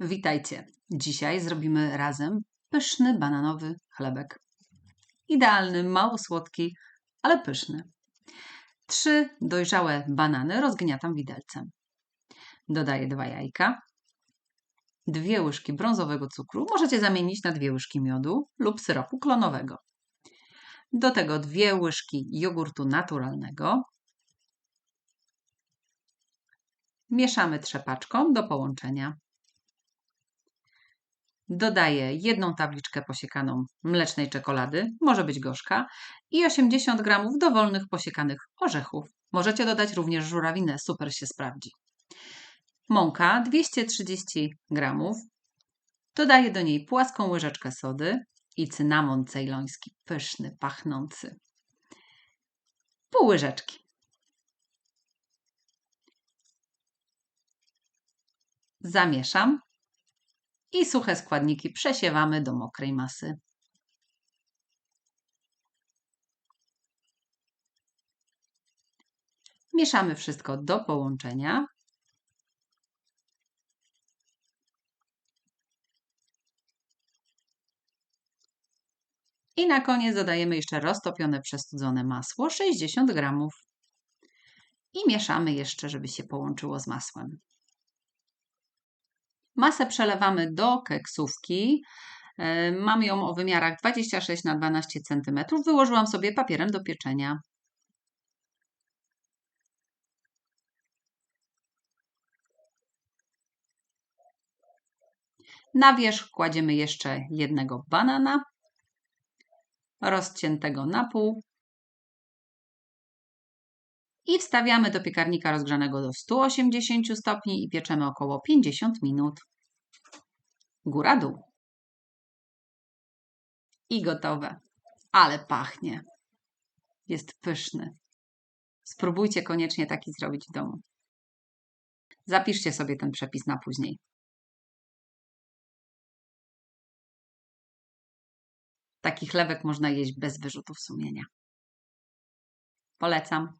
Witajcie. Dzisiaj zrobimy razem pyszny bananowy chlebek. Idealny, mało słodki, ale pyszny. Trzy dojrzałe banany rozgniatam widelcem. Dodaję dwa jajka, dwie łyżki brązowego cukru. Możecie zamienić na dwie łyżki miodu lub syropu klonowego. Do tego dwie łyżki jogurtu naturalnego. Mieszamy trzepaczką do połączenia. Dodaję jedną tabliczkę posiekaną mlecznej czekolady, może być gorzka, i 80 g dowolnych posiekanych orzechów. Możecie dodać również żurawinę, super się sprawdzi. Mąka 230 g. Dodaję do niej płaską łyżeczkę sody i cynamon cejloński, pyszny, pachnący. Pół łyżeczki. Zamieszam i suche składniki przesiewamy do mokrej masy. Mieszamy wszystko do połączenia. I na koniec dodajemy jeszcze roztopione przestudzone masło 60 gramów. I mieszamy jeszcze, żeby się połączyło z masłem. Masę przelewamy do keksówki. E, mam ją o wymiarach 26 na 12 cm. Wyłożyłam sobie papierem do pieczenia. Na wierzch kładziemy jeszcze jednego banana, rozciętego na pół i wstawiamy do piekarnika rozgrzanego do 180 stopni i pieczemy około 50 minut. Góra-dół. I gotowe. Ale pachnie. Jest pyszny. Spróbujcie koniecznie taki zrobić w domu. Zapiszcie sobie ten przepis na później. Taki chlebek można jeść bez wyrzutów sumienia. Polecam.